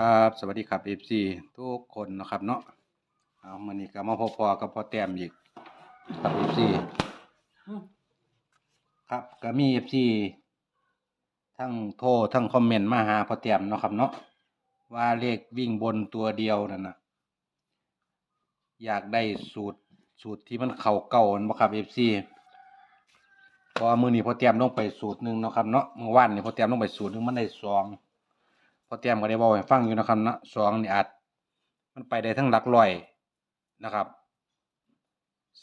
ครับ สวัสดีครับ FC ทุกคนนะครับเนาะเอามื้อนี้ก็มาพบพอกับพอแต้มอีกครับ FC ครับก็มี FC ทั้งโทรทั้งคอมเมนต์มาหาพอแต้มเนาะครับเนาะว่าเลขวิ่งบนตัวเดียวนั่นนะอยากได้สูตรสูตรที่มันเข้าเก่านั่นบ่ครับเพราะว่ามื้อนี้พอแต้มลงไปสูตรหนึ่งนะครับเนาะมื่อวานนี่พอแต้มลงไปสูตรหนึ่งมันได้สอง พอเตรียมก็ได้บอกให้ฟังอยู่นะครับนะสองนี่อาจมันไปได้ทั้งหลักร้อยนะครับ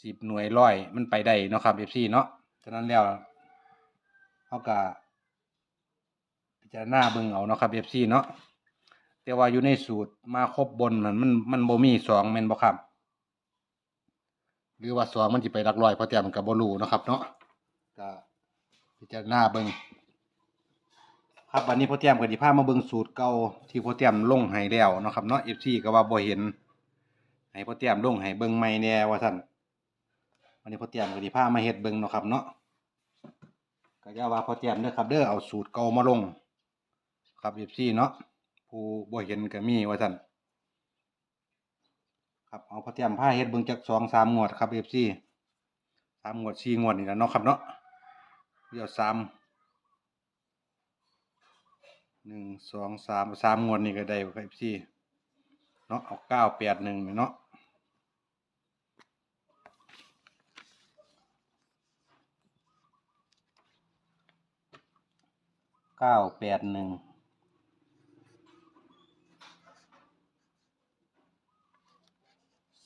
สิบหน่วยร้อยมันไปได้นะครับเอฟซีเนาะฉะนั้นแล้วเขาก็พิจารณาเบิ่งเอาเนาะครับเอฟซีเนาะแต่ว่าอยู่ในสูตรมาครบบนมันมันมันโบมีสองแม่นบ่ครับหรือว่าสองมันสิไปหลักร้อยพอเตรียมกับบ่รู้เนาะครับ เนาะก็พิจารณาเบิ่ง ครับวันนี้พ่อเตรียมก็สิพามาเบิ่งสูตรเก่าที่พ่อเตรียมลงให้แล้วนะครับเนาะ FC ก็ว่าบ่เห็นให้พ่อเตรียมลงให้เบิ่งใหม่แน่ว่าซั่นวันนี้พ่อเตรียมก็สิพามาเฮ็ดเบิ่งเนาะครับเนาะก็ย่าว่าพ่อเตรียมเด้อครับเด้อเอาสูตรเก่ามาลง ครับ FC เนาะผู้บ่เห็นก็มีว่าซั่นครับเอาพ่อเตรียมพาเฮ็ดเบิ่งจัก2 3งสามงวดครับ FC สามงวด4งวดนี่แหละเนาะครับเนาะเดี๋ยว3 หนึ่งสองสามสามงวดนี่ก็ได้ครับพี่เนาะเอาเก้าแปดหนึ่งเนาะเก้าแปดหนึ่ง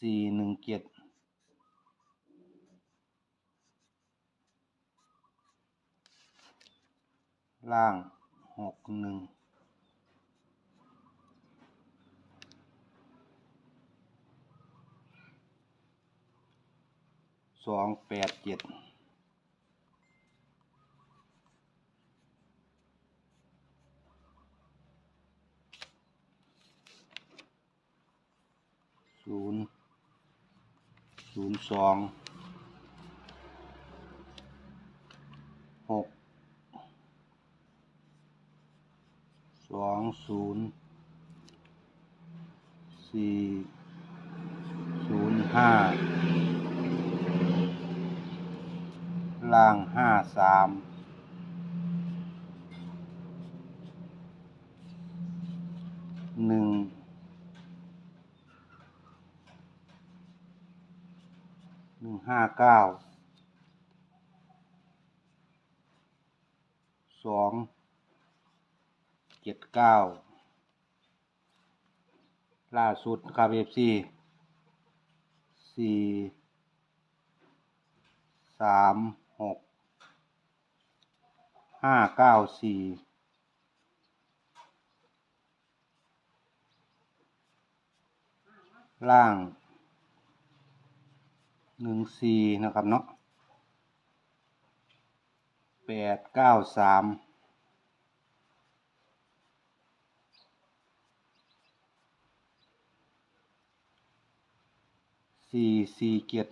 สี่หนึ่งเจ็ดล่าง หกหนึ่งสองแปดเจ็ดศูนย์ศูนย์สองหกสอง ศูนย์สี่ศูนย์ห้าล่างห้าสามหนึ่งหนึ่งห้าเก้าสอง เก้าล่าสุดครับเอฟซีสี่สามหกห้าเก้าสี่ล่างหนึ่งสี่นะครับเนาะแปดเก้าสาม สี่สี่เจ็ด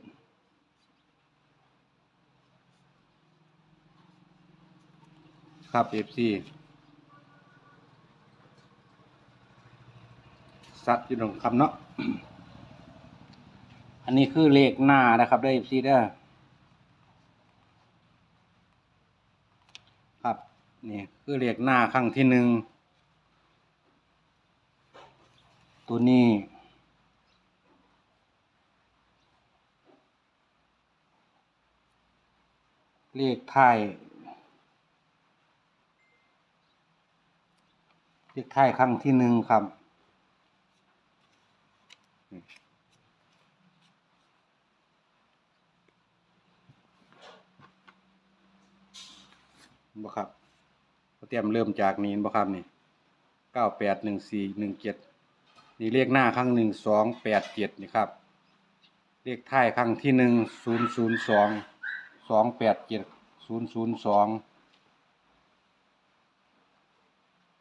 ครับ FC สัตว์อยู่ตรงคำเนาะ อันนี้คือเลขหน้านะครับได้ FC เด้อครับนี่คือเลขหน้าครั้งที่หนึ่งตัวนี้ เลขท้ายเลขท้ายครั้งที่หนึ่งครับบ่ครับเขาเตรียมเริ่มจากนี้บ่ครับนี่เก้าแปดหนึ่งสี่หนึ่งเจ็ดนี่เลขหน้าครั้งหนึ่งสองแปดเจ็ดนี่ครับ เลขท้ายครั้งที่หนึ่งศูนย์ศูนย์สอง สองแปดเจ็ดศูนย์ศูนย์สอง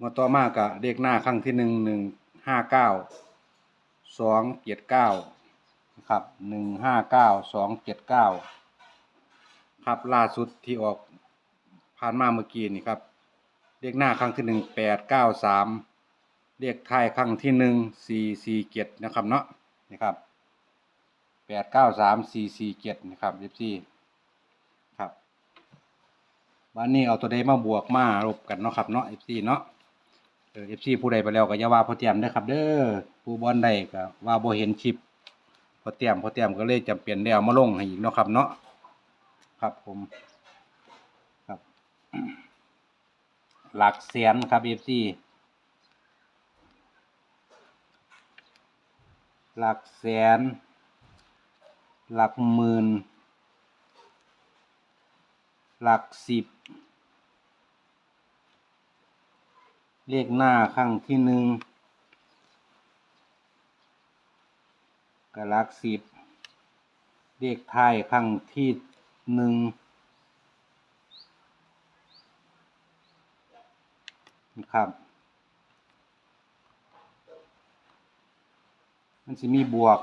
มาต่อมากะเลขหน้าครั้งที่หนึ่งหนึ่งห้าเก้าสองเจ็ดเก้าครับหนึ่งห้าเก้าสองเจ็ดเก้าครับล่าสุดที่ออกผ่านมาเมื่อกี้นี่ครับเลขหน้าครั้งที่หนึ่งแปดเก้าสามเลขท้ายครั้งที่หนึ่งสี่สี่เจ็ดนะครับเนาะนี่ครับแปดเก้าสามสี่สี่เจ็ดนะครับเอฟซีครับ วันนี้เอาตัวใดมาบวกมารบกันเนาะครับเนาะเอฟซีเนาะเออฟซีผู้ใดไปแล้วก็อย่าว่าพอเตรียมเด้อครับเด้อผู้บอลใดก็ว่าบ่เห็นชิปพอเตรียมพอเตรียมก็เลยจำเป็นได้เอามาลงให้อีกเนาะครับเนาะครับผมครับ หลักแสนครับเอฟซีหลักแสน หลักหมื่น หลักสิบ เลขหน้าครั้งที่หนึ่งกับหลักสิบเลขท้ายครั้งที่หนึ่งนะครับ มันจะมีบวก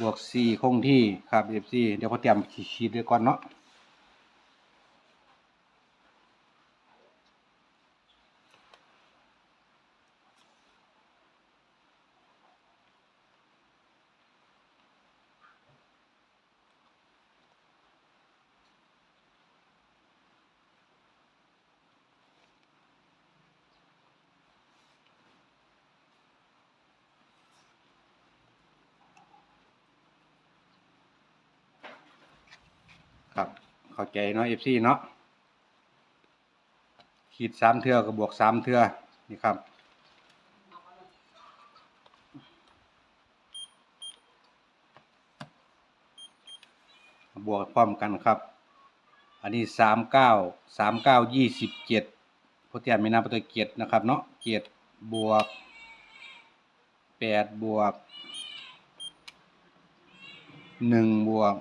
บวกสี่คงที่ครับ FC เดี๋ยวพอเตรียมขีดด้วยก่อนเนาะครับ เข้าใจเนาะ FC เนาะขีดสามเทือกับบวกสามเทือนี่ครับบวกพร้อมกันครับ อันนี้สามเก้าสามเก้ายี่สิบเจ็ดพอเตรียมมีน้ำประตูเกียรตินะครับเนาะเกียรติบวกแปดบวกหนึ่งบวก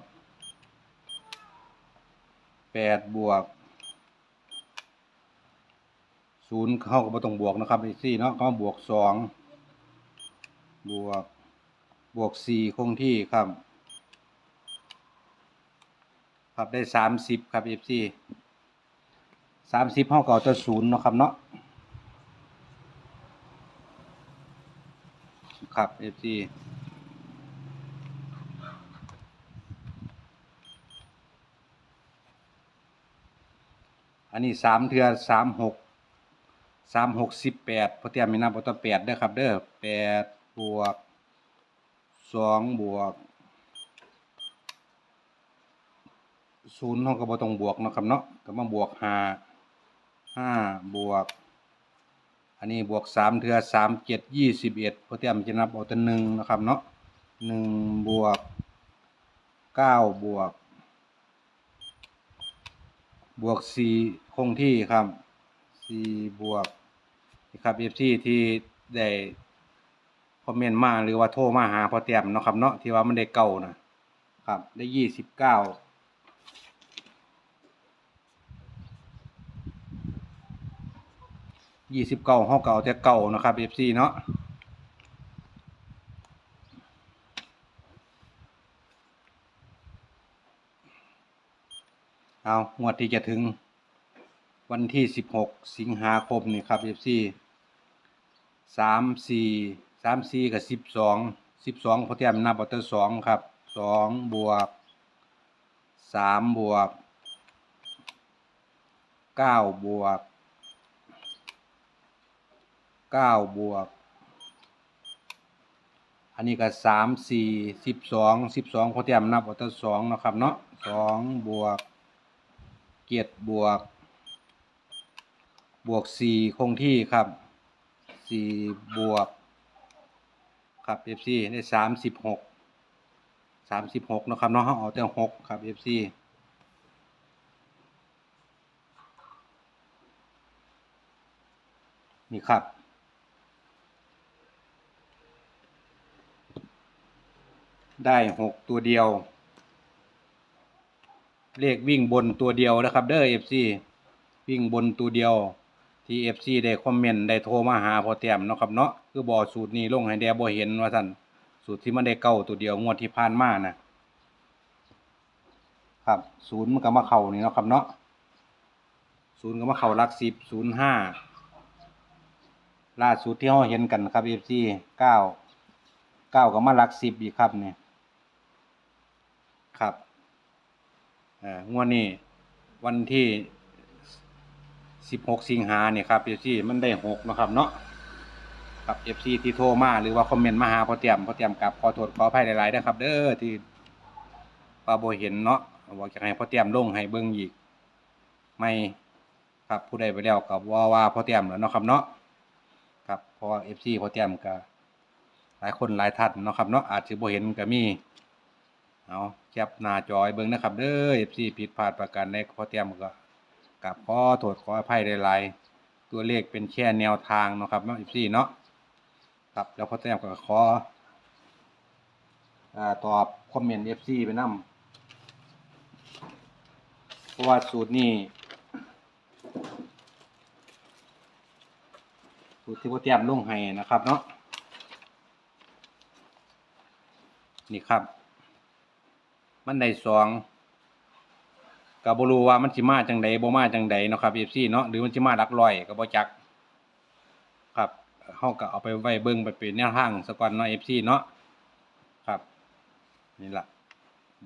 แปดบวกศูนย์เข้ากับต้องบวกนะครับไอซี่เนาะเขาบวกสองบวกบวกสี่คงที่ครับ ครับได้สามสิบครับเอฟซีสามสิบห้าเก่าตัวศูนย์เนาะครับเนาะครับเอฟซี อันนี้สามเทือสามหกสามหกสิบแปดพอเตรียมมีน้ำพอตัวแปดเด้อครับเด้อแปดบวกสองบวกศูนย์เท่ากับบ่ต้องบวกเนาะครับเนาะก็มาบวกห้าห้าบวก อันนี้บวกสามเทือสามเจ็ดยี่สิบเอ็ดพอเตรียมจะนับเอาแต่หนึ่งนะครับเนาะหนึ่งบวกเก้าบวก บวกสี่ คงที่ครับสี่บวกครับเอฟซีที่ได้คอมเมนต์มาหรือว่าโทรมาหาพอเตียมเนาะครับเนาะที่ว่ามันได้เก่านะครับ ได้ยี่สิบเก้ายี่สิบเก้าห้าเก่าแต่เก่านะครับเอฟซีเนาะเอางวดที่จะถึง วันที่สิบหกสิงหาคมนี่ครับเอฟซีสามสี่สามสี่กับสิบสองสิบสองพอเทียมนับเอาแต่สองครับสองบวกสามบวกเก้าบวกเก้าบวก อันนี้ก็สามสี่สิบสองสิบสองพอเตรียมนับเอาแต่สองนะครับเนาะสองบวกเกียรบวก บวกสี่คงที่ครับสี่บวกครับเอฟซีได้สามสิบหกสามสิบหกนะครับเนาะเอาแต่หกครับเอฟซีนี่ครับ ได้หกตัวเดียว เลขวิ่งบนตัวเดียวนะครับ เด้อ FC วิ่งบนตัวเดียว ที่ FC ได้คอมเมนต์ได้โทรมาหาพอเตรียมเนาะครับเนาะคือบอสูตรนี้ลงให้แดบ่เห็นว่าสั่นสูตรที่มันได้เก้าตัวเดียวงวดที่ผ่านมานะครับศูนย์มันก็มาเข้านี่เนาะครับเนาะศูนย์ก็มาเข้าหลักสิบศูนย์ห้าล่าสุดที่เราเห็นกันครับเอฟซีเก้าเก้าก็มาลักสิบอีกครับเนี่ยครับเอ่องวดนี้วันที่ สิบหกสิงหาเนี่ยครับเอฟซีมันได้หกนะครับเนาะครับเอฟซีที่โทรมาหรือว่าคอมเมนต์มาหาพอเตรียมพอเตรียมกับขอโทษขออภัยหลายๆนะครับ เด้อที่ว่าบ่เห็นเนาะบอกจะให้พอเตรียมลงให้เบิ่งอีกไม่ครับผู้ใดไปแล้วกับว่าว่าพอเตรียมแล้วเนาะครับเนาะครับเพอเอฟซีพอเตรียมก็หลายคนหลายท่านเนาะครับเนาะอาจจะบ่เห็นก็มีเอาแคปหน้าจอยเบิ่งนะครับเด้อเอฟซีผิดพลาดประการใดพอเตรียมก็ กับขอโทษขออภัยหลายๆตัวเลขเป็นแค่แนวทางเนาะครับเนาะเอฟซีเนาะครับแล้วพอเตรียมก็ขออตอบคอมเมนต์เอฟซีไปนำเพราะว่าสูตรนี้สูตรที่พ่อเตรียมลงให้นะครับเนาะนี่ครับ มันได้สอง กับบรูว่ามันสิมาจังใดบ่มาจังใดเนาะครับเอฟซีเนาะหรือมันสิมาหลักร้อยก็บ่จัก ครับเฮาก็เอาไปไว้เบิ่งไปเป็นแนวทางสกอนเนาะเอฟซีเนาะครับ นี่ล่ะ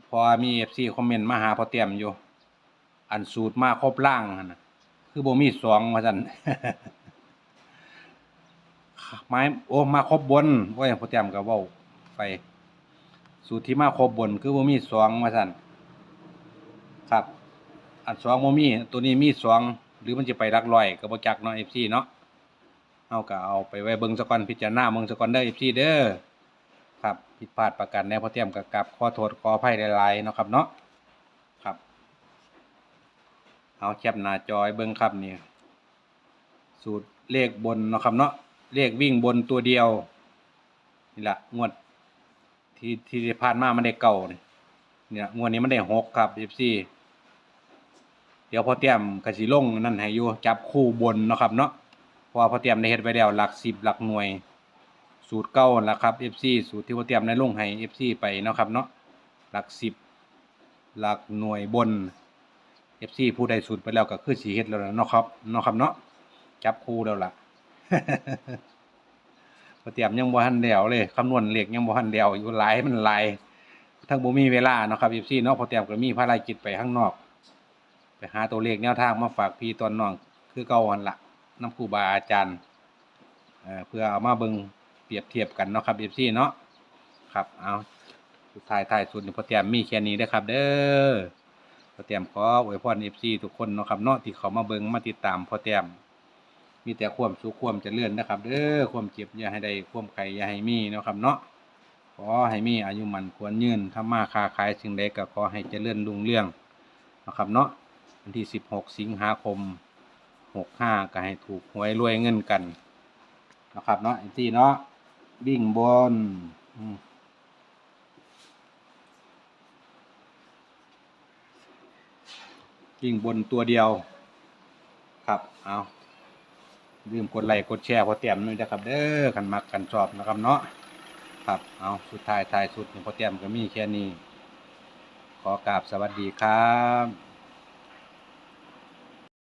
พอมีเอฟซีคอมเมนต์มาหาพอเตรียมอยู่ อันสูตรมาครบล่างหั่นน่ะคือบ่มีสองว่าซั่นไม้โอ้มาครบบนว่าอย่างพอเตรียมก็เว้าไปสูตรที่มาครบบน คือบ่มีสองว่าซั่นครับ อันสองบ่มีตัวนี้มีสองหรือมันจะไปหลักร้อยก็บ่จักเนาะ FC เนาะเฮาก็เอาไปไว้เบิงซะก่อนพิจารณาเบิงซะก่อนเด้อ FC เด้อครับผิดพลาดประการใดพอเตรียมก็กลับขอโทษขออภัยหลายๆเนาะครับเนาะครับ เอาแคปหน้าจอยเบิงครับนี่สูตรเลขบนเนาะครับเนาะเลขวิ่งบนตัวเดียวนี่แหละงวดที่ที่ผ่านมามันได้เก่าเนี่ยงวดนี้มันได้หกครับ FC เดี๋ยวพอเตรียมกสิลงนั่นให้อยู่จับคู่บนเนาะครับเนาะเพราะว่าพอเตรียมได้เฮ็ดไว้แล้วหลักสิบหลักหน่วย สูตรเก้านั่นล่ะครับ FC สูตรที่พอเตรียมได้ลงให้ FC ไปเนาะครับเนาะหลักสิบหลักหน่วยบนเอฟซีผู้ใดสูตรไปแล้วก็คือสีเฮ็ดแล้วล่ะเนาะครับเนาะครับเนาะจับคู่แล้วล่ะพอเตรียมยังบ่ทันแล้วเลยคำนวณเลขยังบ่ทันแล้วอยู่หลายมันหลายทั้งบ่มีเวลาเนาะครับ FC เนาะพอเตรียมก็มีภารกิจไปข้างนอก ไปหาตัวเลขแนวทางมาฝากพี่ตอนน้องคือเก่าหั่นละน้ำครูบาอาจารย์เพื่อเอามาเบิงเปรียบเทียบกันเนาะครับ FC เนาะครับเอาสุดท้ายท้ายสุดนี่พอเตรียมมีแค่นี้เด้ครับ เด้อพอเตรียมขออวยพรเอฟซีทุกคนเนาะครับเนาะที่เขามาเบิงมาติดตามพอเตรียมมีแต่ความสุขความเจริญนะครับ เด้อความเจ็บอย่าให้ได้ความไข่อย่าให้มีเนาะครับเนาะขอให้มีอายุมันควรยืนถ้ามาค้าขายสิ่งใดก็ขอให้เจริญรุ่งเรืองนะครับเนาะ วันที่ 16 สิงหาคม 65 ก็ให้ถูกหวยรวยเงินกันนะครับเนาะไอ้ที่เนาะบิ่งบนอืมวิ่งบนตัวเดียวครับเอาลืมกดไลค์กดแชร์พอเตรียมด้วยนะครับเด้อกันมักกันชอบนะครับเนาะครับเอาสุดท้ายท้ายสุดนี่พอเตรียมก็มีแค่นี้ ขอกราบสวัสดีครับ